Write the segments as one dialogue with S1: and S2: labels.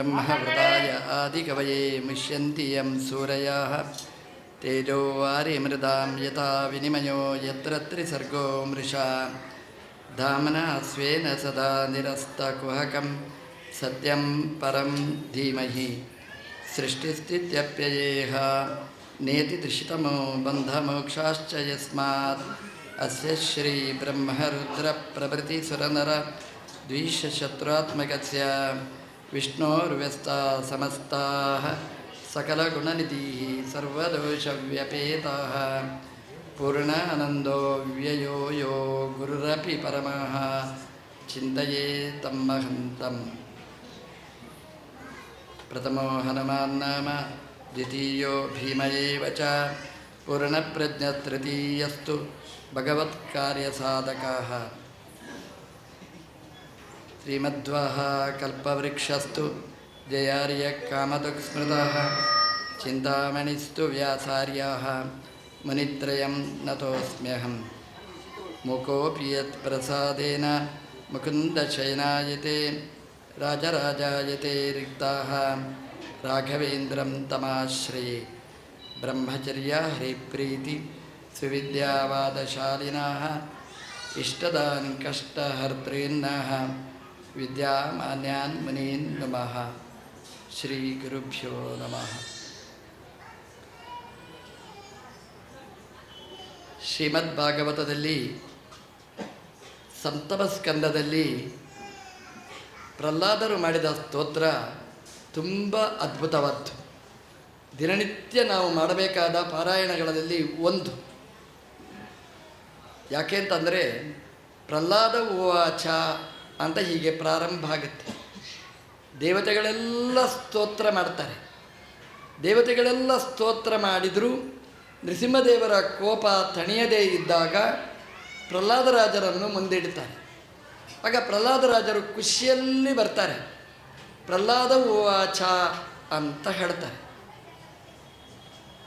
S1: ब्रह्मवृताय आदिकवये मुष्यन्ति यं सूरयाः। तेजो वारिमृदां यथा विनिमयो यत्र त्रिसर्गो मृषा। धाम्ना स्वेन सदा निरस्तकुहकं सत्यं परं धीमहि। सृष्टिस्थित्यप्ययेह नेतिदृशितमो बन्धमोक्षाश्च यस्मात्। अस्य श्रीब्रह्मरुद्रप्रभृतिसुरनर द्विशत्रुत्मकस्य विष्णोर्व्यस्ता समस्ताः सकलगुणनिधिः सर्वदोषव्यपेताः। यो गुरुरपि परमः। चिन्तये तं महन्तम्। प्रथमो हनुमान्नाम द्वितीयो भीम एव च पूर्णप्रज्ञतृतीयस्तु भगवत्कार्यसाधकाः श्रीमध्वः कल्पवृक्षस्तु जयार्यकामदुक्स्मृतः चिन्तामणिस्तु व्यासार्याः मुनित्रयं नतोऽस्म्यहं मुकोऽपि यत्प्रसादेन मुकुन्दशयनायते राजराजायते रिक्ताः राघवेन्द्रं तमाश्रये। ब्रह्मचर्या हरिप्रीति सुविद्यावादशालिनाः इष्टदान् कष्टहर्तॄन्नः ವಿದ್ಯಾಮಾನ್ಯಾನ್ ಮನೀನ್ ನಮಃ. ಶ್ರೀ ಗುರುಭ್ಯೋ ನಮಃ. ಶ್ರೀಮದ್ ಭಾಗವತದಲ್ಲಿ ಸಂತಮ ಸ್ಕಂದದಲ್ಲಿ ಪ್ರಹ್ಲಾದರು ಮಾಡಿದ ಸ್ತೋತ್ರ ತುಂಬ ಅದ್ಭುತವಾದ್ದು. ದಿನನಿತ್ಯ ನಾವು ಮಾಡಬೇಕಾದ ಪಾರಾಯಣಗಳಲ್ಲಿ ಒಂದು. ಯಾಕೆ ಅಂತಂದರೆ ಪ್ರಹ್ಲಾದ ಉವಾಚ ಅಂತ ಹೀಗೆ ಪ್ರಾರಂಭ ಆಗುತ್ತೆ. ದೇವತೆಗಳೆಲ್ಲ ಸ್ತೋತ್ರ ಮಾಡ್ತಾರೆ. ದೇವತೆಗಳೆಲ್ಲ ಸ್ತೋತ್ರ ಮಾಡಿದರೂ, ನೃಸಿಂಹದೇವರ ಕೋಪ ತಣಿಯದೇ ಇದ್ದಾಗ ಪ್ರಹ್ಲಾದರಾಜರನ್ನು ಮುಂದಿಡ್ತಾರೆ. ಆಗ ಪ್ರಹ್ಲಾದರಾಜರು ಖುಷಿಯಲ್ಲಿ ಬರ್ತಾರೆ. ಪ್ರಹ್ಲಾದ ಉವಾಚ ಅಂತ ಹೇಳ್ತಾರೆ.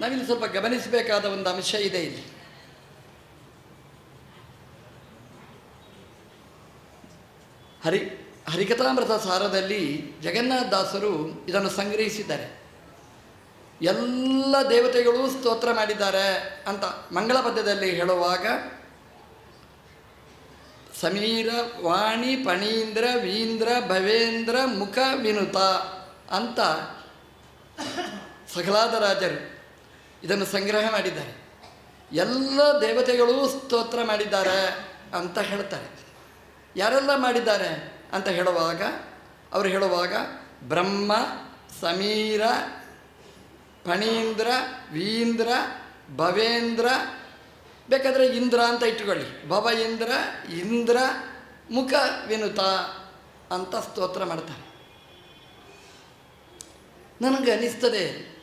S1: ನಾವಿಲ್ಲಿ ಸ್ವಲ್ಪ ಗಮನಿಸಬೇಕಾದ ಒಂದು ಅಂಶ ಇದೆ ಇಲ್ಲಿ. ಹರಿ, ಹರಿಕಥಾಮೃತ ಸಾರದಲ್ಲಿ ಜಗನ್ನಾಥದಾಸರು ಇದನ್ನು ಸಂಗ್ರಹಿಸಿದ್ದಾರೆ. ಎಲ್ಲ ದೇವತೆಗಳು ಸ್ತೋತ್ರ ಮಾಡಿದ್ದಾರೆ ಅಂತ ಮಂಗಳ ಪದ್ಯದಲ್ಲಿ ಹೇಳುವಾಗ, ಸಮೀರ, ವಾಣಿ, ಪಣೀಂದ್ರ, ವೀಂದ್ರ, ಭವೇಂದ್ರ, ಮುಖ, ವಿನುತ ಅಂತ ಸಕಲಾದರಾಜರು ಇದನ್ನು ಸಂಗ್ರಹ ಮಾಡಿದ್ದಾರೆ. ಎಲ್ಲ ದೇವತೆಗಳು ಸ್ತೋತ್ರ ಮಾಡಿದ್ದಾರೆ ಅಂತ ಹೇಳ್ತಾರೆ. ಯಾರೆಲ್ಲ ಮಾಡಿದ್ದಾರೆ ಅಂತ ಹೇಳುವಾಗ, ಅವರು ಹೇಳುವಾಗ, ಬ್ರಹ್ಮ, ಸಮೀರ, ಫಣೀಂದ್ರ, ವೀಂದ್ರ, ಭವೇಂದ್ರ, ಬೇಕಾದರೆ ಇಂದ್ರ ಅಂತ ಇಟ್ಟುಕೊಳ್ಳಿ. ಭವ ಇಂದ್ರ ಇಂದ್ರ ಮುಖ ವಿನುತ ಅಂತ ಸ್ತೋತ್ರ ಮಾಡ್ತಾರೆ. ನನಗೆ ಅನಿಸ್ತದೆ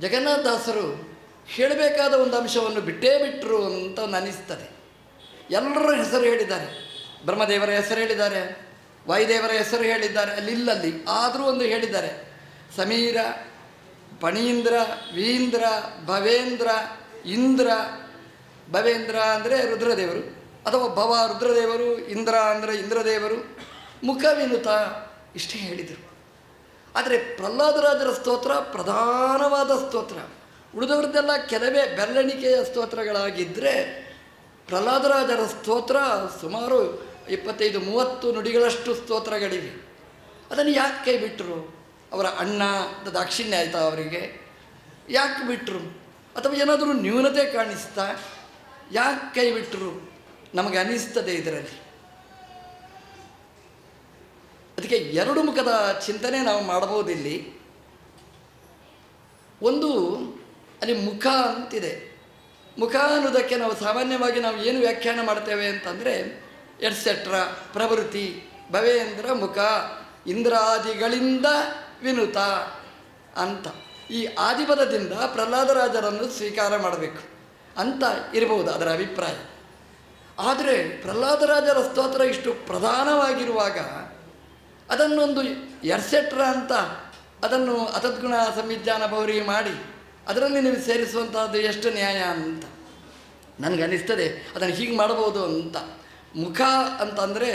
S1: ಜಗನ್ನಾಥದಾಸರು ಹೇಳಬೇಕಾದ ಒಂದು ಅಂಶವನ್ನು ಬಿಟ್ಟೇ ಬಿಟ್ಟರು ಅಂತ ಅನಿಸ್ತದೆ ಎಲ್ಲರ ಹೆಸರು ಹೇಳಿದ್ದಾರೆ. ಬ್ರಹ್ಮದೇವರ ಹೆಸರು ಹೇಳಿದ್ದಾರೆ, ವಾಯುದೇವರ ಹೆಸರು ಹೇಳಿದ್ದಾರೆ, ಅಲ್ಲಿ ಇಲ್ಲಲ್ಲಿ ಆದರೂ ಒಂದು ಹೇಳಿದ್ದಾರೆ, ಸಮೀರ, ಪಣೀಂದ್ರ, ವೀಂದ್ರ, ಭವೇಂದ್ರ, ಇಂದ್ರ. ಭವೇಂದ್ರ ಅಂದರೆ ರುದ್ರದೇವರು, ಅಥವಾ ಭವ ರುದ್ರದೇವರು, ಇಂದ್ರ ಅಂದರೆ ಇಂದ್ರದೇವರು, ಮುಖವಿನುತ ಇಷ್ಟೇ ಹೇಳಿದರು. ಆದರೆ ಪ್ರಹ್ಲಾದರಾಜರ ಸ್ತೋತ್ರ ಪ್ರಧಾನವಾದ ಸ್ತೋತ್ರ. ಉಳಿದವ್ರದ್ದೆಲ್ಲ ಕೆಲವೇ ಬೆರಳೆಣಿಕೆಯ ಸ್ತೋತ್ರಗಳಾಗಿದ್ದರೆ ಪ್ರಹ್ಲಾದರಾಜರ ಸ್ತೋತ್ರ ಸುಮಾರು ಇಪ್ಪತ್ತೈದು, ಮೂವತ್ತು ನುಡಿಗಳಷ್ಟು ಸ್ತೋತ್ರಗಳಿವೆ ಅದನ್ನು ಯಾಕೆ ಕೈ ಬಿಟ್ಟರು ಅವರ ಅಣ್ಣ ದಾಕ್ಷಿಣ್ಯ ಆಯಿತಾ ಅವರಿಗೆ? ಯಾಕೆ ಬಿಟ್ಟರು ಅಥವಾ ಏನಾದರೂ ನ್ಯೂನತೆ ಕಾಣಿಸ್ತಾ? ಯಾಕೆ ಕೈ ಬಿಟ್ಟರು ನಮಗೆ ಅನಿಸ್ತದೆ ಇದರಲ್ಲಿ. ಅದಕ್ಕೆ ಎರಡು ಮುಖದ ಚಿಂತನೆ ನಾವು ಮಾಡಬಹುದಿಲ್ಲಿ. ಒಂದು, ಅಲ್ಲಿ ಮುಖ ಅಂತಿದೆ. ಮುಖ ಅನ್ನೋದಕ್ಕೆ ನಾವು ಸಾಮಾನ್ಯವಾಗಿ ನಾವು ಏನು ವ್ಯಾಖ್ಯಾನ ಮಾಡ್ತೇವೆ ಅಂತಂದರೆ ಎಟ್ಸೆಟ್ರಾ ಪ್ರವೃತ್ತಿ ಭವೇಂದ್ರ ಮುಖ ಇಂದ್ರಾದಿಗಳಿಂದ ವಿನುತ ಅಂತ. ಈ ಆದಿಪದದಿಂದ ಪ್ರಹ್ಲಾದರಾಜರನ್ನು ಸ್ವೀಕಾರ ಮಾಡಬೇಕು ಅಂತ ಇರಬಹುದು ಅದರ ಅಭಿಪ್ರಾಯ. ಆದರೆ ಪ್ರಹ್ಲಾದರಾಜರ ಸ್ತೋತ್ರ ಇಷ್ಟು ಪ್ರಧಾನವಾಗಿರುವಾಗ ಅದನ್ನೊಂದು ಎರ್ಸೆಟ್ರ ಅಂತ ಅದನ್ನು ಅತದ್ಗುಣ ಸಂವಿಧಾನ ಭವರಿ ಮಾಡಿ ಅದರಲ್ಲಿ ನೀವು ಸೇರಿಸುವಂಥದ್ದು ಎಷ್ಟು ನ್ಯಾಯ ಅಂತ. ನನಗನ್ನಿಸ್ತದೆ ಅದನ್ನು ಹೀಗೆ ಮಾಡಬಹುದು ಅಂತ. ಮುಖ ಅಂತಂದರೆ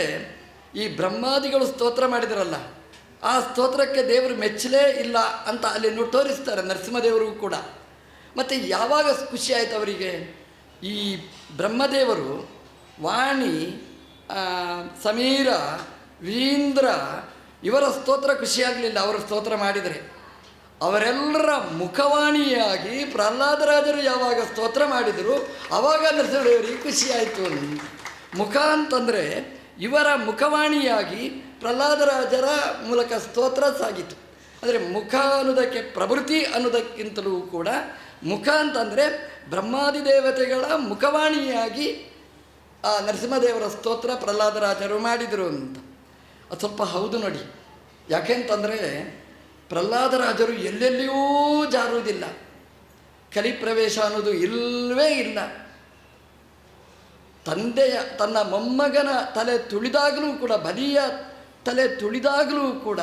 S1: ಈ ಬ್ರಹ್ಮಾದಿಗಳು ಸ್ತೋತ್ರ ಮಾಡಿದ್ರಲ್ಲ, ಆ ಸ್ತೋತ್ರಕ್ಕೆ ದೇವರು ಮೆಚ್ಚಲೇ ಇಲ್ಲ ಅಂತ ಅಲ್ಲಿ ತೋರಿಸ್ತಾರೆ ನರಸಿಂಹದೇವರು ಕೂಡ. ಮತ್ತು ಯಾವಾಗ ಖುಷಿ ಆಯಿತು ಅವರಿಗೆ? ಈ ಬ್ರಹ್ಮದೇವರು ವಾಣಿ ಸಮೀರ, ವೀಂದ್ರ, ಇವರ ಸ್ತೋತ್ರ ಖುಷಿಯಾಗಲಿಲ್ಲ ಅವರು ಸ್ತೋತ್ರ ಮಾಡಿದರೆ. ಅವರೆಲ್ಲರ ಮುಖವಾಣಿಯಾಗಿ ಪ್ರಹ್ಲಾದರಾಜರು ಯಾವಾಗ ಸ್ತೋತ್ರ ಮಾಡಿದರು ಆವಾಗ ನರಸಿಂಹದೇವರಿಗೆ ಖುಷಿಯಾಯಿತು. ಮುಖ ಅಂತಂದರೆ ಇವರ ಮುಖವಾಣಿಯಾಗಿ ಪ್ರಹ್ಲಾದರಾಜರ ಮೂಲಕ ಸ್ತೋತ್ರ ಸಾಗಿತು. ಅಂದರೆ ಮುಖ ಅನ್ನೋದಕ್ಕೆ ಪ್ರವೃತ್ತಿ ಅನ್ನೋದಕ್ಕಿಂತಲೂ ಕೂಡ ಮುಖ ಅಂತಂದರೆ ಬ್ರಹ್ಮಾದಿ ದೇವತೆಗಳ ಮುಖವಾಣಿಯಾಗಿ ಆ ನರಸಿಂಹದೇವರ ಸ್ತೋತ್ರ ಪ್ರಹ್ಲಾದರಾಜರು ಮಾಡಿದರು ಅಂತ. ಅದು ಸ್ವಲ್ಪ ಹೌದು ನೋಡಿ. ಯಾಕೆಂತಂದರೆ ಪ್ರಹ್ಲಾದರಾಜರು ಎಲ್ಲೆಲ್ಲಿಯೂ ಜಾರುವುದಿಲ್ಲ. ಕಲಿಪ್ರವೇಶ ಅನ್ನೋದು ಇಲ್ಲವೇ ಇಲ್ಲ. ತಂದೆಯ, ತನ್ನ ಮೊಮ್ಮಗನ ತಲೆ ತುಳಿದಾಗಲೂ ಕೂಡ, ಬಲಿಯ ತಲೆ ತುಳಿದಾಗಲೂ ಕೂಡ,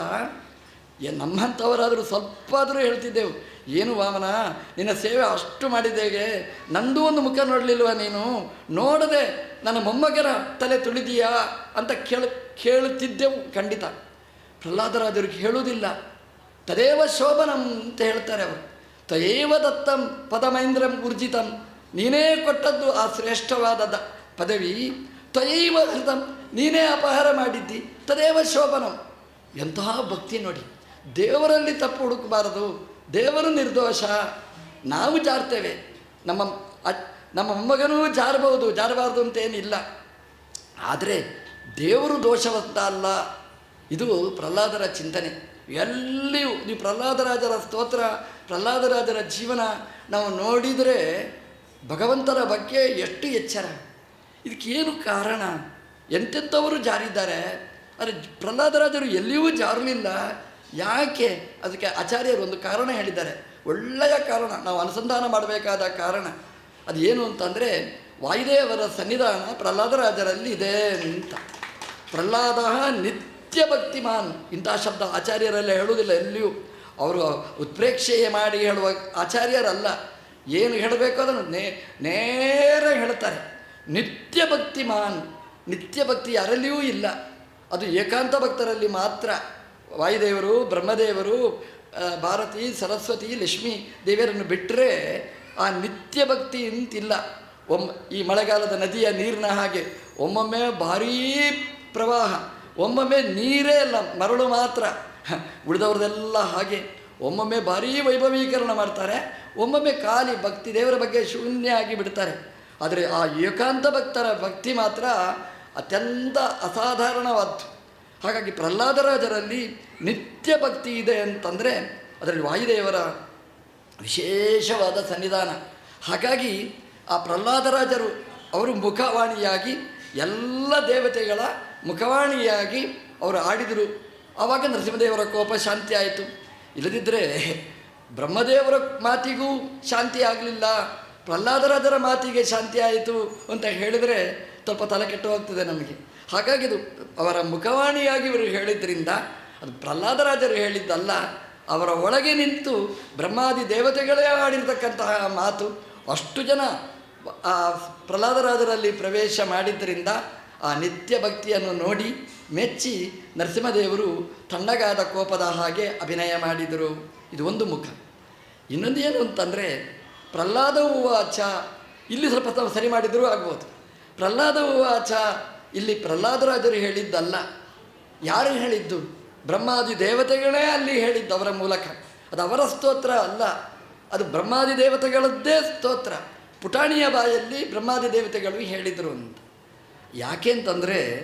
S1: ಏ ನಮ್ಮಂಥವರಾದರೂ ಸ್ವಲ್ಪ ಆದರೂ ಹೇಳ್ತಿದ್ದೆವು, ಏನು ವಾಮನ ನಿನ್ನ ಸೇವೆ ಅಷ್ಟು ಮಾಡಿದ್ದೇಗೆ, ನಂದು ಒಂದು ಮುಖ ನೋಡಲಿಲ್ವ ನೀನು? ನೋಡದೆ ನನ್ನ ಮೊಮ್ಮಗನ ತಲೆ ತುಳಿದೀಯಾ ಅಂತ ಕೇಳ, ಕೇಳುತ್ತಿದ್ದೆವು ಖಂಡಿತ. ಪ್ರಹ್ಲಾದರಾಜರು ಹೇಳುವುದಿಲ್ಲ. ತದೇವ ಶೋಭನಂ ಅಂತ ಹೇಳ್ತಾರೆ ಅವರು. ತಯೇವ ದತ್ತಂ ಪದಮೈಂದ್ರಂ ಊರ್ಜಿತಂ. ನೀನೇ ಕೊಟ್ಟದ್ದು ಆ ಶ್ರೇಷ್ಠವಾದ ದ ಪದವಿ, ತ್ವಯೈವ ಹೃತಂ ನೀನೇ ಅಪಹಾರ ಮಾಡಿದ್ದಿ, ತದೇವ ಶೋಭನಂ. ಎಂತಹ ಭಕ್ತಿ ನೋಡಿ, ದೇವರಲ್ಲಿ ತಪ್ಪು ಹುಡುಕಬಾರದು, ದೇವರು ನಿರ್ದೋಷ. ನಾವು ಜಾರ್ತೇವೆ, ನಮ್ಮ ನಮ್ಮ ಮೊಮ್ಮಗನೂ ಜಾರಬಹುದು, ಜಾರಬಾರ್ದು ಅಂತೇನಿಲ್ಲ. ಆದರೆ ದೇವರು ದೋಷವಂತ ಅಲ್ಲ. ಇದು ಪ್ರಹ್ಲಾದರ ಚಿಂತನೆ. ಎಲ್ಲಿಯೂ, ನೀವು ಪ್ರಹ್ಲಾದರಾಜರ ಸ್ತೋತ್ರ ಪ್ರಹ್ಲಾದರಾಜರ ಜೀವನ ನಾವು ನೋಡಿದರೆ ಭಗವಂತನ ಬಗ್ಗೆ ಎಷ್ಟು ಎಚ್ಚರ. ಇದಕ್ಕೇನು ಕಾರಣ? ಎಂತೆಂಥವರು ಜಾರಿದ್ದಾರೆ? ಆದರೆ ಪ್ರಹ್ಲಾದರಾಜರು ಎಲ್ಲಿಯೂ ಜಾರಲಿಲ್ಲ. ಯಾಕೆ? ಅದಕ್ಕೆ ಆಚಾರ್ಯರು ಒಂದು ಕಾರಣ ಹೇಳಿದ್ದಾರೆ. ಒಳ್ಳೆಯ ಕಾರಣ, ನಾವು ಅನುಸಂಧಾನ ಮಾಡಬೇಕಾದ ಕಾರಣ. ಅದು ಏನು ಅಂತಂದರೆ, ವಾಯುದೇವರ ಸನ್ನಿಧಾನ ಪ್ರಹ್ಲಾದರಾಜರಲ್ಲಿ ಇದೆ ಅಂತ. ಪ್ರಹ್ಲಾದ ನಿತ್ಯ ಭಕ್ತಿಮಾನ್. ಇಂಥ ಶಬ್ದ ಆಚಾರ್ಯರೆಲ್ಲ ಹೇಳುವುದಿಲ್ಲ ಎಲ್ಲಿಯೂ. ಅವರು ಉತ್ಪ್ರೇಕ್ಷೆಯ ಮಾಡಿ ಹೇಳುವ ಆಚಾರ್ಯರಲ್ಲ. ಏನು ಹೇಳಬೇಕು ಅದನ್ನು ನೇ, ನೇರ ಹೇಳ್ತಾರೆ. ನಿತ್ಯ ಭಕ್ತಿ ಮಾನ್ ನಿತ್ಯ ಭಕ್ತಿ ಯಾರಲ್ಲಿಯೂ ಇಲ್ಲ. ಅದು ಏಕಾಂತ ಭಕ್ತರಲ್ಲಿ ಮಾತ್ರ. ವಾಯುದೇವರು, ಬ್ರಹ್ಮದೇವರು ಭಾರತಿ, ಸರಸ್ವತಿ, ಲಕ್ಷ್ಮಿ ದೇವಿಯರನ್ನು ಬಿಟ್ಟರೆ ಆ ನಿತ್ಯ ಭಕ್ತಿ ಅಂತಿಲ್ಲ ಒಮ್ಮ ಈ ಮಳೆಗಾಲದ ನದಿಯ ನೀರಿನ ಹಾಗೆ ಒಮ್ಮೊಮ್ಮೆ ಭಾರೀ ಪ್ರವಾಹ, ಒಮ್ಮೊಮ್ಮೆ ನೀರೇ ಇಲ್ಲ, ಮರಳು ಮಾತ್ರ. ಉಳಿದವ್ರದೆಲ್ಲ ಹಾಗೆ. ಒಮ್ಮೊಮ್ಮೆ ಭಾರೀ ವೈಭವೀಕರಣ ಮಾಡ್ತಾರೆ. ಒಮ್ಮೊಮ್ಮೆ ಖಾಲಿ ಭಕ್ತಿ ದೇವರ ಬಗ್ಗೆ ಶೂನ್ಯ ಆಗಿ ಬಿಡ್ತಾರೆ. ಆದರೆ ಆ ಏಕಾಂತ ಭಕ್ತರ ಭಕ್ತಿ ಮಾತ್ರ ಅತ್ಯಂತ ಅಸಾಧಾರಣವಾದ್ದು. ಹಾಗಾಗಿ ಪ್ರಹ್ಲಾದರಾಜರಲ್ಲಿ ನಿತ್ಯ ಭಕ್ತಿ ಇದೆ ಅಂತಂದರೆ ಅದರಲ್ಲಿ ವಾಯುದೇವರ ವಿಶೇಷವಾದ ಸನ್ನಿಧಾನ. ಹಾಗಾಗಿ ಆ ಪ್ರಹ್ಲಾದರಾಜರು ಅವರು ಮುಖವಾಣಿಯಾಗಿ ಎಲ್ಲ ದೇವತೆಗಳ ಮುಖವಾಣಿಯಾಗಿ ಅವರು ಆಡಿದರು. ಆವಾಗ ನರಸಿಂಹದೇವರ ಕೋಪ ಶಾಂತಿ ಆಯಿತು. ಇಲ್ಲದಿದ್ದರೆ ಬ್ರಹ್ಮದೇವರ ಮಾತಿಗೂ ಶಾಂತಿ ಆಗಲಿಲ್ಲ. ಪ್ರಹ್ಲಾದರಾಜರ ಮಾತಿಗೆ ಶಾಂತಿ ಆಯಿತು ಅಂತ ಹೇಳಿದರೆ ಸ್ವಲ್ಪ ತಲೆ ಕೆಟ್ಟು ಹೋಗ್ತದೆ ನಮಗೆ. ಹಾಗಾಗಿ ಇದು ಅವರ ಮುಖವಾಣಿಯಾಗಿ ಇವರು ಹೇಳಿದ್ರಿಂದ, ಅದು ಪ್ರಹ್ಲಾದರಾಜರು ಹೇಳಿದ್ದಲ್ಲ, ಅವರ ಒಳಗೆ ನಿಂತು ಬ್ರಹ್ಮಾದಿ ದೇವತೆಗಳೇ ಆಡಿರ್ತಕ್ಕಂತಹ ಮಾತು, ಅಷ್ಟು ಜನ ಆ ಪ್ರಹ್ಲಾದರಾಜರಲ್ಲಿ ಪ್ರವೇಶ ಮಾಡಿದ್ದರಿಂದ ಆ ನಿತ್ಯ ಭಕ್ತಿಯನ್ನು ನೋಡಿ ಮೆಚ್ಚಿ ನರಸಿಂಹದೇವರು ತಣ್ಣಗಾದ ಕೋಪದ ಹಾಗೆ ಅಭಿನಯ ಮಾಡಿದರು. ಇದು ಒಂದು ಮುಖ. ಇನ್ನೊಂದು ಏನು ಅಂತಂದರೆ ಪ್ರಹ್ಲಾದ ಉವಾಚ ಇಲ್ಲಿ ಸ್ವಲ್ಪ ಸರಿ ಮಾಡಿದರೂ ಆಗ್ಬೋದು. ಪ್ರಹ್ಲಾದ ಉವಾಚ ಇಲ್ಲಿ ಪ್ರಹ್ಲಾದರಾಜರು ಹೇಳಿದ್ದಲ್ಲ. ಯಾರು ಹೇಳಿದ್ದು? ಬ್ರಹ್ಮಾದಿ ದೇವತೆಗಳೇ ಅಲ್ಲಿ ಹೇಳಿದ್ದು ಅವರ ಮೂಲಕ. ಅದು ಅವರ ಸ್ತೋತ್ರ ಅಲ್ಲ. ಅದು ಬ್ರಹ್ಮಾದಿ ದೇವತೆಗಳದ್ದೇ ಸ್ತೋತ್ರ. ಪುಟಾಣಿಯ ಬಾಯಲ್ಲಿ ಬ್ರಹ್ಮಾದಿ ದೇವತೆಗಳು ಹೇಳಿದರು ಅಂತ. ಯಾಕೆ ಅಂತಂದರೆ,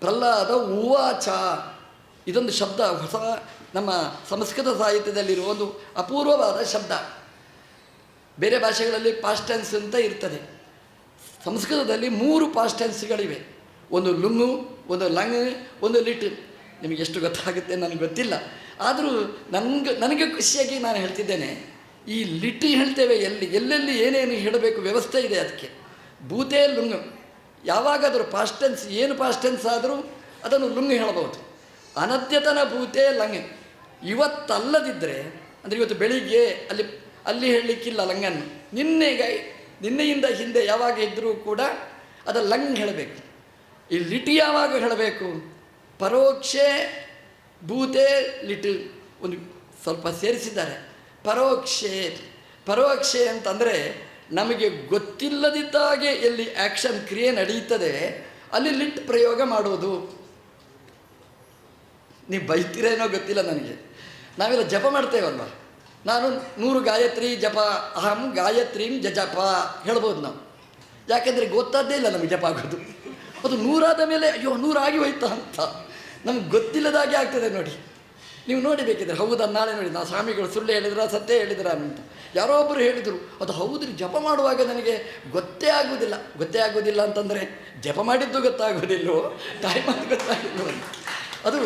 S1: ಪ್ರಹ್ಲಾದ ಉವಾಚ ಇದೊಂದು ಶಬ್ದ, ಹೊಸ ನಮ್ಮ ಸಂಸ್ಕೃತ ಸಾಹಿತ್ಯದಲ್ಲಿರುವ ಒಂದು ಅಪೂರ್ವವಾದ ಶಬ್ದ. ಬೇರೆ ಭಾಷೆಗಳಲ್ಲಿ ಪಾಸ್ಟೆನ್ಸ್ ಅಂತ ಇರ್ತದೆ. ಸಂಸ್ಕೃತದಲ್ಲಿ ಮೂರು ಪಾಸ್ಟೆನ್ಸ್ಗಳಿವೆ ಒಂದು ಲುಂಗು, ಒಂದು ಲಂಗ್, ಒಂದು ಲಿಟ್. ನಿಮಗೆ ಎಷ್ಟು ಗೊತ್ತಾಗುತ್ತೆ ನನಗೆ ಗೊತ್ತಿಲ್ಲ. ಆದರೂ ನನಗೆ ನನಗೆ ಖುಷಿಯಾಗಿ ನಾನು ಹೇಳ್ತಿದ್ದೇನೆ, ಈ ಲಿಟ್ ಹೇಳ್ತೇವೆ ಎಲ್ಲಿ, ಎಲ್ಲೆಲ್ಲಿ ಏನೇನು ಹೇಳಬೇಕು ವ್ಯವಸ್ಥೆ ಇದೆ ಅದಕ್ಕೆ. ಭೂತೇ, ಲುಂಗು. ಯಾವಾಗಾದರೂ ಪಾಸ್ಟೆನ್ಸ್ ಏನು ಪಾಸ್ಟೆನ್ಸ್ ಆದರೂ ಅದನ್ನು ಲುಂಗ್ ಹೇಳಬಹುದು. ಅನದ್ಯತನ ಭೂತೇ, ಲಂಗ್. ಇವತ್ತಲ್ಲದಿದ್ದರೆ ಅಂದರೆ ಇವತ್ತು ಬೆಳಿಗ್ಗೆ ಅಲ್ಲಿ ಅಲ್ಲಿ ಹೇಳಲಿಕ್ಕಿಲ್ಲ ಲಂಗನ್ನು ನಿನ್ನೆಗ ನಿನ್ನೆಯಿಂದ ಹಿಂದೆ ಯಾವಾಗ ಇದ್ದರೂ ಕೂಡ ಅದು ಲಂಗ್ ಹೇಳಬೇಕು. ಈ ಲಿಟಿ ಯಾವಾಗ ಹೇಳಬೇಕು? ಪರೋಕ್ಷೆ ಭೂತೆ ಲಿಟ್ ಒಂದು ಸ್ವಲ್ಪ ಸೇರಿಸಿದ್ದಾರೆ. ಪರೋಕ್ಷೆ ಪರೋಕ್ಷೆ ಅಂತಂದರೆ ನಮಗೆ ಗೊತ್ತಿಲ್ಲದಿದ್ದಾಗೆ ಎಲ್ಲಿ ಆ್ಯಕ್ಷನ್ ಕ್ರಿಯೆ ನಡೆಯುತ್ತದೆ ಅಲ್ಲಿ ಲಿಟ್ ಪ್ರಯೋಗ ಮಾಡೋದು ನೀವು ಬೈತೀರೇನೋ ಗೊತ್ತಿಲ್ಲ ನನಗೆ. ನಾವೆಲ್ಲ ಜಪ ಮಾಡ್ತೇವಲ್ವ? ನಾನು ನೂರು ಗಾಯತ್ರಿ ಜಪ, ಅಹಂ ಗಾಯತ್ರೀಂ ಜಜಪ ಹೇಳ್ಬೋದು ನಾವು. ಯಾಕೆಂದರೆ ಗೊತ್ತಾದ್ದೇ ಇಲ್ಲ ನಮಗೆ ಜಪ ಆಗೋದು. ಅದು ನೂರಾದ ಮೇಲೆ, ಅಯ್ಯೋ, ನೂರಾಗಿ ಹೋಯ್ತಾ ಅಂತ. ನಮ್ಗೆ ಗೊತ್ತಿಲ್ಲದಾಗೆ ಆಗ್ತದೆ ನೋಡಿ. ನೀವು ನೋಡಿಬೇಕಿದ್ರೆ, ಹೌದಾ, ನಾಳೆ ನೋಡಿ, ನಾ ಸ್ವಾಮಿಗಳು ಸುಳ್ಳು ಹೇಳಿದ್ರ, ಸತ್ಯ ಹೇಳಿದ್ರ ಅಂತ. ಯಾರೋ ಒಬ್ಬರು ಹೇಳಿದರು, ಅದು ಹೌದ್ರಿ ಜಪ ಮಾಡುವಾಗ ನನಗೆ ಗೊತ್ತೇ ಆಗುವುದಿಲ್ಲ ಗೊತ್ತೇ ಆಗೋದಿಲ್ಲ ಅಂತಂದರೆ ಜಪ ಮಾಡಿದ್ದು ಗೊತ್ತಾಗೋದಿಲ್ಲೋ ಟೈಮ್ ಅದು ಅಂತ. ಅದು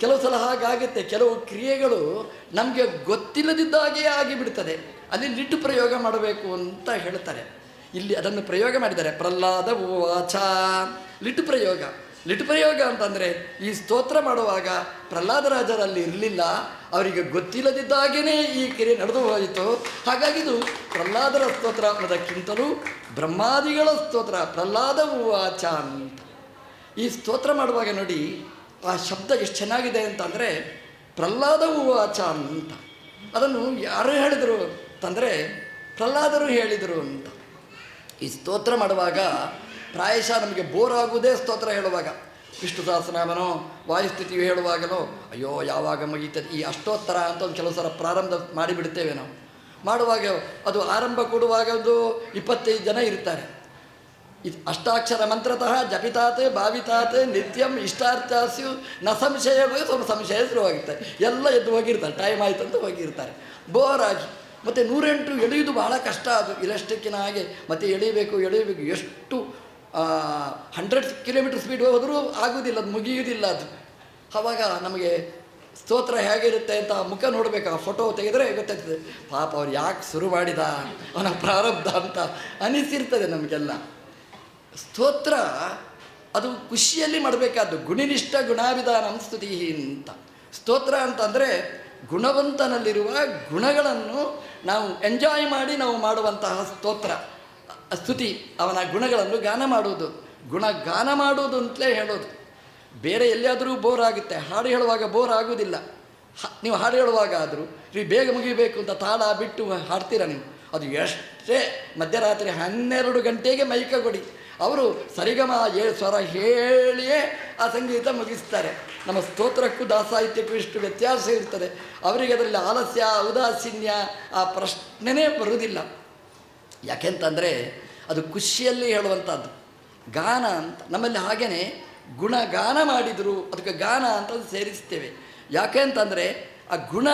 S1: ಕೆಲವು ಸಲ ಹಾಗಾಗುತ್ತೆ. ಕೆಲವು ಕ್ರಿಯೆಗಳು ನಮಗೆ ಗೊತ್ತಿಲ್ಲದಿದ್ದಾಗೆ ಆಗಿಬಿಡ್ತದೆ. ಅಲ್ಲಿ ಲಿಟ್ಟು ಪ್ರಯೋಗ ಮಾಡಬೇಕು ಅಂತ ಹೇಳ್ತಾರೆ. ಇಲ್ಲಿ ಅದನ್ನು ಪ್ರಯೋಗ ಮಾಡಿದ್ದಾರೆ. ಪ್ರಹ್ಲಾದ ವಾಚ ಲಿಟ್ಟು ಪ್ರಯೋಗ. ಲಿಟ್ಟು ಪ್ರಯೋಗ ಅಂತಂದರೆ ಈ ಸ್ತೋತ್ರ ಮಾಡುವಾಗ ಪ್ರಹ್ಲಾದರಾಜರಲ್ಲಿ ಇರಲಿಲ್ಲ. ಅವರಿಗೆ ಗೊತ್ತಿಲ್ಲದಿದ್ದಾಗೇ ಈ ಕ್ರಿಯೆ ನಡೆದು ಹೋಯಿತು. ಹಾಗಾಗಿ ಇದು ಪ್ರಹ್ಲಾದರ ಸ್ತೋತ್ರ ಅನ್ನೋದಕ್ಕಿಂತಲೂ ಬ್ರಹ್ಮಾದಿಗಳ ಸ್ತೋತ್ರ ಪ್ರಹ್ಲಾದ ವಾಚ ಈ ಸ್ತೋತ್ರ ಮಾಡುವಾಗ ನೋಡಿ ಆ ಶಬ್ದ ಎಷ್ಟು ಚೆನ್ನಾಗಿದೆ ಅಂತಂದರೆ ಪ್ರಹ್ಲಾದ ವಾಚ ಅಂತ. ಅದನ್ನು ಯಾರು ಹೇಳಿದರು ಅಂತಂದರೆ ಪ್ರಹ್ಲಾದರು ಹೇಳಿದರು ಅಂತ. ಈ ಸ್ತೋತ್ರ ಮಾಡುವಾಗ ಪ್ರಾಯಶಃ ನಮಗೆ ಬೋರ್ ಆಗುವುದೇ ಸ್ತೋತ್ರ ಹೇಳುವಾಗ. ವಿಷ್ಣು ಸಹಸ್ರನಾಮನೋ, ವಾಯುಸ್ಥಿತಿಯು ಹೇಳುವಾಗಲೋ, ಅಯ್ಯೋ ಯಾವಾಗ ಮುಗೀತದೆ ಈ ಅಷ್ಟೋತ್ತರ ಅಂತ ಒಂದು ಕೆಲವು ಸಲ ಪ್ರಾರಂಭ ಮಾಡಿಬಿಡ್ತೇವೆ ನಾವು. ಮಾಡುವಾಗ ಅದು ಆರಂಭ ಕೊಡುವಾಗ ಒಂದು ಇಪ್ಪತ್ತೈದು ಜನ ಇರ್ತಾರೆ. ಇದು ಅಷ್ಟಾಕ್ಷರ ಮಂತ್ರತಃ ಜಪಿತಾತ್, ಭಾವಿತಾತ್, ನಿತ್ಯಂ ಇಷ್ಟಾರ್ಥಾಸ್ಯು, ನ ಸಂಶಯ ಸ್ವಲ್ಪ ಸಂಶಯ ಶುರುವಾಗುತ್ತೆ ಎಲ್ಲ ಎದ್ದು ಹೋಗಿರ್ತಾರೆ ಟೈಮ್ ಆಯಿತು ಅಂತ ಹೋಗಿರ್ತಾರೆ. ಬೋರಾಗಿ. ಮತ್ತು ನೂರೆಂಟು ಎಳೆಯುವುದು ಬಹಳ ಕಷ್ಟ ಅದು. ಇಲ್ಲಷ್ಟಕ್ಕಿನ ಹಾಗೆ ಮತ್ತು ಎಳೆಯಬೇಕು ಎಳೆಯಬೇಕು. ಎಷ್ಟು ಹಂಡ್ರೆಡ್ ಕಿಲೋಮೀಟರ್ ಸ್ಪೀಡ್ ಹೋದರೂ ಆಗುವುದಿಲ್ಲ, ಅದು ಮುಗಿಯುವುದಿಲ್ಲ ಅದು. ಆವಾಗ ನಮಗೆ ಸ್ತೋತ್ರ ಹೇಗಿರುತ್ತೆ ಅಂತ ಮುಖ ನೋಡಬೇಕು, ಆ ಫೋಟೋ ತೆಗೆದರೆ ಗೊತ್ತಾಗ್ತದೆ. ಪಾಪ ಅವ್ರು ಯಾಕೆ ಶುರು ಮಾಡಿದ, ಅವನ ಪ್ರಾರಬ್ಧ ಅಂತ ಅನಿಸಿರ್ತದೆ ನಮಗೆಲ್ಲ. ಸ್ತೋತ್ರ, ಅದು ಖುಷಿಯಲ್ಲಿ ಮಾಡಬೇಕಾದ್ದು. ಗುಣಿನಿಷ್ಠ ಗುಣಾವಿಧಾನಂ ಸ್ತುತಿ ಅಂತ. ಸ್ತೋತ್ರ ಅಂತಂದರೆ ಗುಣವಂತನಲ್ಲಿರುವ ಗುಣಗಳನ್ನು ನಾವು ಎಂಜಾಯ್ ಮಾಡಿ ನಾವು ಮಾಡುವಂತಹ ಸ್ತೋತ್ರ. ಸ್ತುತಿ, ಅವನ ಗುಣಗಳನ್ನು ಗಾನ ಮಾಡುವುದು. ಗುಣ ಗಾನ ಮಾಡುವುದು ಅಂತಲೇ ಹೇಳೋದು. ಬೇರೆ ಎಲ್ಲಿಯಾದರೂ ಬೋರ್ ಆಗುತ್ತೆ. ಹಾಡು ಹೇಳುವಾಗ ಬೋರ್ ಆಗುವುದಿಲ್ಲ. ಹ- ನೀವು ಹಾಡು ಹೇಳುವಾಗ ಆದರೂ ನೀವು ಬೇಗ ಮುಗಿಬೇಕು ಅಂತ ತಾಳ ಬಿಟ್ಟು ಹಾಡ್ತೀರ ನೀವು? ಅದು ಎಷ್ಟೇ ಮಧ್ಯರಾತ್ರಿ ಹನ್ನೆರಡು ಗಂಟೆಗೆ ಮೈಕ ಕೊಡಿ. ಅವರು ಸರಿಗಮ ಏ ಸ್ವರ ಹೇಳಿಯೇ ಆ ಸಂಗೀತ ಮುಗಿಸ್ತಾರೆ. ನಮ್ಮ ಸ್ತೋತ್ರಕ್ಕೂ ದಾಸಾಹಿತ್ಯಕ್ಕೂ ಇಷ್ಟು ವ್ಯತ್ಯಾಸ ಇರ್ತದೆ. ಅವರಿಗೆ ಅದರಲ್ಲಿ ಆಲಸ್ಯ, ಔದಾಸೀನ್ಯ ಆ ಪ್ರಶ್ನೆನೇ ಬರುವುದಿಲ್ಲ. ಯಾಕೆಂತಂದರೆ ಅದು ಖುಷಿಯಲ್ಲಿ ಹೇಳುವಂಥದ್ದು. ಗಾನ ಅಂತ ನಮ್ಮಲ್ಲಿ ಹಾಗೇ ಗುಣಗಾನ ಮಾಡಿದರು ಅದಕ್ಕೆ ಗಾನ ಅಂತ ಸೇರಿಸ್ತೇವೆ. ಯಾಕೆ ಅಂತಂದರೆ ಆ ಗುಣ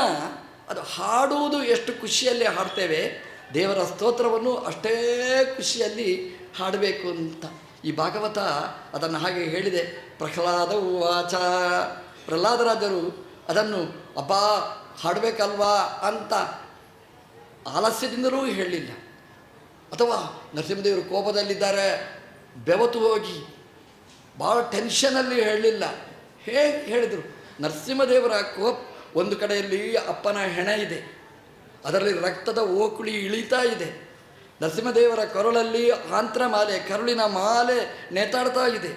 S1: ಅದು ಹಾಡುವುದು ಎಷ್ಟು ಖುಷಿಯಲ್ಲಿ ಹಾಡ್ತೇವೆ ದೇವರ ಸ್ತೋತ್ರವನ್ನು ಅಷ್ಟೇ ಖುಷಿಯಲ್ಲಿ ಹಾಡಬೇಕು ಅಂತ. ಈ ಭಾಗವತ ಅದನ್ನು ಹಾಗೆ ಹೇಳಿದೆ. ಪ್ರಹ್ಲಾದ ಉವಾಚ. ಪ್ರಹ್ಲಾದರಾಜರು ಅದನ್ನು, ಅಬ್ಬಾ, ಹಾಡಬೇಕಲ್ವಾ? ಅಂತ ಆಲಸ್ಯದಿಂದಲೂ ಹೇಳಲಿಲ್ಲ ಅಥವಾ ನರಸಿಂಹದೇವರು ಕೋಪದಲ್ಲಿದ್ದಾರೆ, ಬೆವತು ಹೋಗಿ ಭಾಳ ಟೆನ್ಷನಲ್ಲಿ ಹೇಳಲಿಲ್ಲ. ಹೇಗೆ ಹೇಳಿದರು? ನರಸಿಂಹದೇವರ ಕೋಪ ಒಂದು ಕಡೆಯಲ್ಲಿ ಅಪ್ಪನ ಹೆಣ ಇದೆ. ಅದರಲ್ಲಿ ರಕ್ತದ ಓಕುಳಿ ಇಳಿತಾ ಇದೆ. ನರಸಿಂಹದೇವರ ಕರುಳಲ್ಲಿ ಆಂತ್ರ ಮಾಲೆ, ಕರುಳಿನ ಮಾಲೆ ನೇತಾಡ್ತಾ ಇದೆ.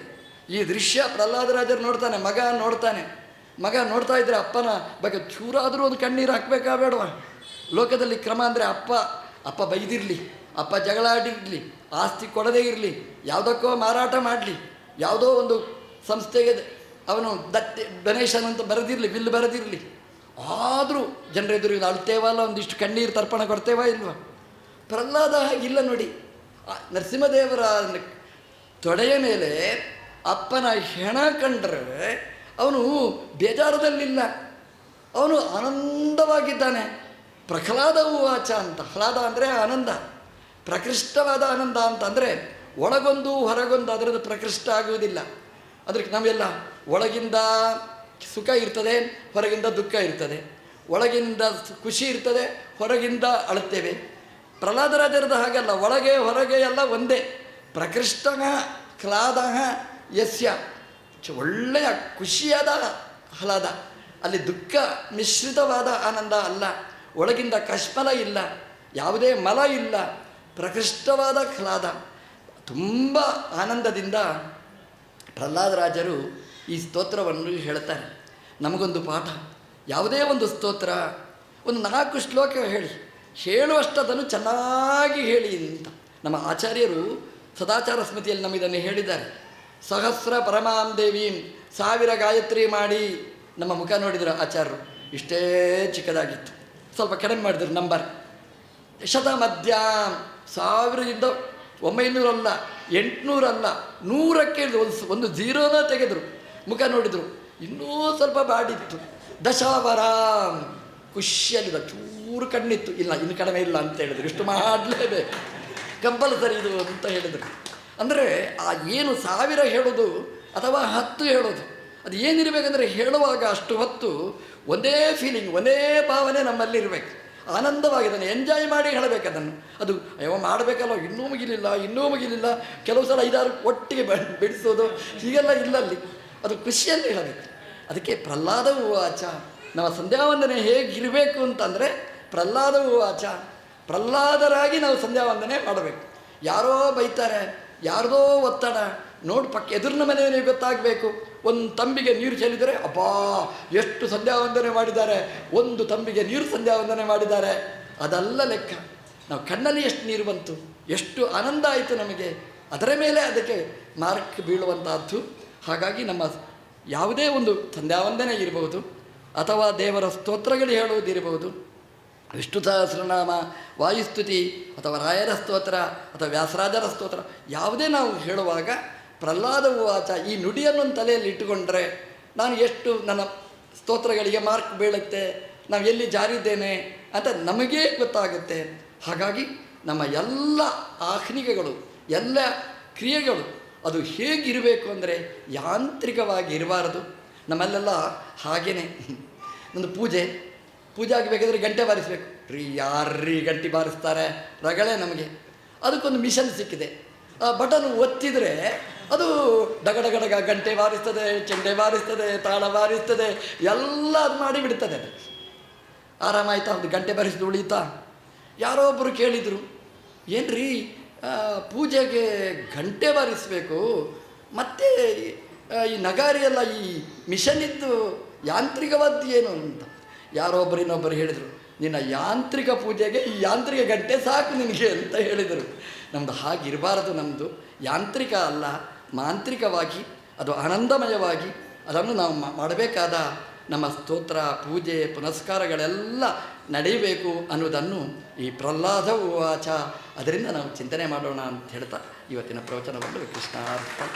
S1: ಈ ದೃಶ್ಯ ಪ್ರಹ್ಲಾದರಾಜರು ನೋಡ್ತಾನೆ, ಮಗ ನೋಡ್ತಾನೆ. ಮಗ ನೋಡ್ತಾ ಇದ್ರೆ ಅಪ್ಪನ ಬಗ್ಗೆ ಚೂರಾದರೂ ಒಂದು ಕಣ್ಣೀರು ಹಾಕಬೇಕಾ ಬೇಡವಾ ಲೋಕದಲ್ಲಿ ಕ್ರಮ ಅಂದರೆ ಅಪ್ಪ ಅಪ್ಪ ಬೈದಿರಲಿ, ಅಪ್ಪ ಜಗಳಾಡಿರಲಿ, ಆಸ್ತಿ ಕೊಡದೇ ಇರಲಿ, ಯಾವುದಕ್ಕೋ ಮಾರಾಟ ಮಾಡಲಿ, ಯಾವುದೋ ಒಂದು ಸಂಸ್ಥೆಗೆ ಅವನು ದತ್ತಿ, ಡೊನೇಷನ್ ಅಂತ ಬರೆದಿರಲಿ, ಬಿಲ್ ಬರೆದಿರಲಿ. ಆದರೂ ಜನರೆದುರಿಗೆ ಅಳ್ತೇವಲ್ಲ, ಒಂದಿಷ್ಟು ಕಣ್ಣೀರು ತರ್ಪಣ ಕೊಡ್ತೇವಾ ಇಲ್ವಾ? ಪ್ರಹ್ಲಾದ ಹಾಗಿಲ್ಲ ನೋಡಿ. ನರಸಿಂಹದೇವರ ತೊಡೆಯ ಮೇಲೆ ಅಪ್ಪನ ಹೆಣ ಕಂಡ್ರೆ ಅವನು ಬೇಜಾರದಲ್ಲಿಲ್ಲ. ಅವನು ಆನಂದವಾಗಿದ್ದಾನೆ. ಪ್ರಹ್ಲಾದ ವಾಚ ಅಂತ. ಹ್ಲಾದ ಅಂದರೆ ಆನಂದ. ಪ್ರಕೃಷ್ಟವಾದ ಆನಂದ ಅಂತಂದರೆ ಒಳಗೊಂದು ಹೊರಗೊಂದು ಅದರದ್ದು ಪ್ರಕೃಷ್ಟ ಆಗುವುದಿಲ್ಲ. ಅದಕ್ಕೆ ನಾವೆಲ್ಲ ಒಳಗಿಂದ ಸುಖ ಇರ್ತದೆ, ಹೊರಗಿಂದ ದುಃಖ ಇರ್ತದೆ. ಒಳಗಿಂದ ಖುಷಿ ಇರ್ತದೆ, ಹೊರಗಿಂದ ಅಳುತ್ತೇವೆ. ಪ್ರಹ್ಲಾದರಾಜರದ ಹಾಗಲ್ಲ, ಒಳಗೆ, ಹೊರಗೆ ಎಲ್ಲ ಒಂದೇ. ಪ್ರಕೃಷ್ಟನ ಕ್ಲಾದ ಯಸ್ಯ. ಒಳ್ಳೆಯ, ಖುಷಿಯಾದ ಹ್ಲಾದ ಅಲ್ಲಿ ದುಃಖ ಮಿಶ್ರಿತವಾದ ಆನಂದ ಅಲ್ಲ. ಒಳಗಿಂದ ಕಶ್ಮಲ ಇಲ್ಲ. ಯಾವುದೇ ಮಲ ಇಲ್ಲ. ಪ್ರಕೃಷ್ಟವಾದ ಕ್ಲಾದ. ತುಂಬ ಆನಂದದಿಂದ ಪ್ರಹ್ಲಾದರಾಜರು ಈ ಸ್ತೋತ್ರವನ್ನು ಹೇಳ್ತಾರೆ. ನಮಗೊಂದು ಪಾಠ. ಯಾವುದೇ ಒಂದು ಸ್ತೋತ್ರ, ಒಂದು ನಾಲ್ಕು ಶ್ಲೋಕ ಹೇಳಿ. ಹೇಳುವಷ್ಟದನ್ನು ಚೆನ್ನಾಗಿ ಹೇಳಿ ಅಂತ. ನಮ್ಮ ಆಚಾರ್ಯರು ಸದಾಚಾರ ಸ್ಮೃತಿಯಲ್ಲಿ ನಮಗಿದನ್ನು ಹೇಳಿದ್ದಾರೆ. ಸಹಸ್ರ ಪರಮಾಂ ದೇವೀಂ ಸಾವಿರ ಗಾಯತ್ರಿ ಮಾಡಿ ನಮ್ಮ ಮುಖ ನೋಡಿದರು ಆಚಾರ್ಯರು. ಇಷ್ಟೇ ಚಿಕ್ಕದಾಗಿತ್ತು. ಸ್ವಲ್ಪ ಕಡಿಮೆ ಮಾಡಿದ್ರು ನಂಬರ್. ಶತ ಮಧ್ಯ ಸಾವಿರದಿಂದ ಒಂಬೈನೂರಲ್ಲ, ಎಂಟುನೂರಲ್ಲ, ನೂರಕ್ಕೆ ಒಂದು ಒಂದು ಜೀರೋನ ತೆಗೆದರು. ಮುಖ ನೋಡಿದರು. ಇನ್ನೂ ಸ್ವಲ್ಪ ಬಾಡಿತ್ತು. ದಶಾವರ ಖುಷಿಯಾಗಿದ್ದ ಚೂರು ಕಣ್ಣಿತ್ತು. ಇಲ್ಲ, ಇನ್ನು ಕಡಿಮೆ ಇಲ್ಲ ಅಂತ ಹೇಳಿದ್ರು. ಇಷ್ಟು ಮಾಡಲೇಬೇಕು. ಕಂಪಲ್ಸರಿ ಇದು ಅಂತ ಹೇಳಿದರು. ಅಂದರೆ ಆ ಏನು ಸಾವಿರ ಹೇಳೋದು ಅಥವಾ ಹತ್ತು ಹೇಳೋದು, ಅದು ಏನಿರಬೇಕಂದ್ರೆ ಹೇಳುವಾಗ ಅಷ್ಟು ಹೊತ್ತು ಒಂದೇ ಫೀಲಿಂಗ್ ಒಂದೇ ಭಾವನೆ ನಮ್ಮಲ್ಲಿ ಇರಬೇಕು. ಆನಂದವಾಗಿ ಅದನ್ನು ಎಂಜಾಯ್ ಮಾಡಿ ಹೇಳಬೇಕು ಅದನ್ನು. ಅದು, ಅಯ್ಯೋ, ಮಾಡಬೇಕಲ್ಲ, ಇನ್ನೂ ಮುಗಿಲಿಲ್ಲ ಇನ್ನೂ ಮುಗಿಲಿಲ್ಲ. ಕೆಲವು ಸಲ ಐದಾರು ಒಟ್ಟಿಗೆ ಬಿಡಿಸೋದು, ಹೀಗೆಲ್ಲ ಇಲ್ಲಲ್ಲಿ. ಅದು ಖುಷಿಯಲ್ಲಿ ಹೇಳಬೇಕು. ಅದಕ್ಕೆ ಪ್ರಹ್ಲಾದವು ಆಚ ನಮ್ಮ ಸಂಧ್ಯಾವಂದನೆ ಹೇಗಿರಬೇಕು ಅಂತಂದರೆ ಪ್ರಹ್ಲಾದ ಆಚ, ಪ್ರಹ್ಲಾದರಾಗಿ ನಾವು ಸಂಧ್ಯಾವಂದನೆ ಮಾಡಬೇಕು. ಯಾರೋ ಬೈತಾರೆ, ಯಾರ್ದೋ ಒತ್ತಡ, ನೋಡಿ ಪಕ್ಕ ಎದುರಿನ ಮನೆಯವನಿಗೆ ಗೊತ್ತಾಗಬೇಕು. ಒಂದು ತಂಬಿಗೆ ನೀರು ಚೆಲ್ಲಿದರೆ, ಅಬ್ಬಾ, ಎಷ್ಟು ಸಂಧ್ಯಾವಂದನೆ ಮಾಡಿದ್ದಾರೆ. ಒಂದು ತಂಬಿಗೆ ನೀರು ಸಂಧ್ಯಾವಂದನೆ ಮಾಡಿದ್ದಾರೆ. ಅದಲ್ಲ ಲೆಕ್ಕ. ನಾವು ಕಣ್ಣಲ್ಲಿ ಎಷ್ಟು ನೀರು ಬಂತು, ಎಷ್ಟು ಆನಂದ ಆಯಿತು ನಮಗೆ. ಅದರ ಮೇಲೆ ಅದಕ್ಕೆ ಮಾರ್ಕ್ ಬೀಳುವಂತಹದ್ದು. ಹಾಗಾಗಿ ನಮ್ಮ ಯಾವುದೇ ಒಂದು ಸಂಧ್ಯಾವಂದನೆ ಇರಬಹುದು, ಅಥವಾ ದೇವರ ಸ್ತೋತ್ರಗಳು ಹೇಳುವುದಿರಬಹುದು ವಿಷ್ಣು ಸಹಸ್ರನಾಮ ವಾಯುಸ್ತುತಿ, ಅಥವಾ ರಾಯರ ಸ್ತೋತ್ರ, ಅಥವಾ ವ್ಯಾಸರಾಜರ ಸ್ತೋತ್ರ, ಯಾವುದೇ ನಾವು ಹೇಳುವಾಗ ಪ್ರಹ್ಲಾದ ವಾಚ ಈ ನುಡಿಯನ್ನು ತಲೆಯಲ್ಲಿ ಇಟ್ಟುಕೊಂಡ್ರೆ ನಾನು ಎಷ್ಟು ನನ್ನ ಸ್ತೋತ್ರಗಳಿಗೆ ಮಾರ್ಕ್ ಬೀಳುತ್ತೆ, ನಾವು ಎಲ್ಲಿ ಜಾರಿದ್ದೇನೆ ಅಂತ ನಮಗೇ ಗೊತ್ತಾಗುತ್ತೆ. ಹಾಗಾಗಿ ನಮ್ಮ ಎಲ್ಲ ಆಹ್ನಿಕೆಗಳು, ಎಲ್ಲ ಕ್ರಿಯೆಗಳು ಅದು ಹೇಗಿರಬೇಕು ಅಂದರೆ ಯಾಂತ್ರಿಕವಾಗಿ ಇರಬಾರದು. ನಮ್ಮಲ್ಲೆಲ್ಲ ಹಾಗೇನೆ. ಒಂದು ಪೂಜೆ ಪೂಜೆ ಆಗಬೇಕಾದ್ರೆ ಗಂಟೆ ಬಾರಿಸಬೇಕು. ರೀ ಯಾರ್ರೀ ಗಂಟೆ ಬಾರಿಸ್ತಾರೆ? ರಗಳೆ ನಮಗೆ. ಅದಕ್ಕೊಂದು ಮಿಷನ್ ಸಿಕ್ಕಿದೆ. ಆ ಬಟನ್ ಒತ್ತಿದರೆ ಅದು ಡಗಡಗಡಗ ಗಂಟೆ ಬಾರಿಸ್ತದೆ ಚೆಂಡೆ ಬಾರಿಸ್ತದೆ ತಾಳ ಬಾರಿಸ್ತದೆ ಎಲ್ಲ ಅದು ಮಾಡಿ ಬಿಡ್ತದೆ ಅದು. ಆರಾಮಾಯ್ತಾ ಒಂದು ಗಂಟೆ ಬಾರಿಸಿದ ಉಳಿತಾ? ಯಾರೋ ಒಬ್ಬರು ಕೇಳಿದರು ಏನ್ರಿ ಆ, ಪೂಜೆಗೆ ಗಂಟೆ ಬಾರಿಸಬೇಕು ಮತ್ತು ಈ ನಗಾರಿ ಎಲ್ಲ ಈ ಮಿಷನ್ ಇದ್ದು ಯಾಂತ್ರಿಕವಾದ್ದು ಏನು ಅಂತ. ಯಾರೋ ಒಬ್ಬರು ಇನ್ನೊಬ್ಬರು ಹೇಳಿದರು, ನಿನ್ನ ಯಾಂತ್ರಿಕ ಪೂಜೆಗೆ ಈ ಯಾಂತ್ರಿಕ ಗಂಟೆ ಸಾಕು ನಿನಗೆ ಅಂತ ಹೇಳಿದರು. ನಮ್ಮದು ಹಾಗಿರಬಾರದು ನಮ್ಮದು ಯಾಂತ್ರಿಕ ಅಲ್ಲ, ಮಾಂತ್ರಿಕವಾಗಿ, ಅದು ಆನಂದಮಯವಾಗಿ, ಅದನ್ನು ನಾವು ಮಾಡಬೇಕಾದ ನಮ್ಮ ಸ್ತೋತ್ರ, ಪೂಜೆ, ಪುನಸ್ಕಾರಗಳೆಲ್ಲ ನಡೆಯಬೇಕು ಅನ್ನೋದನ್ನು ಈ ಪ್ರಹ್ಲಾದ ಉವಾಚ. ಅದರಿಂದ ನಾವು ಚಿಂತನೆ ಮಾಡೋಣ ಅಂತ ಹೇಳ್ತಾ ಇವತ್ತಿನ ಪ್ರವಚನವನ್ನು ಕೃಷ್ಣಾರ್ಪಣ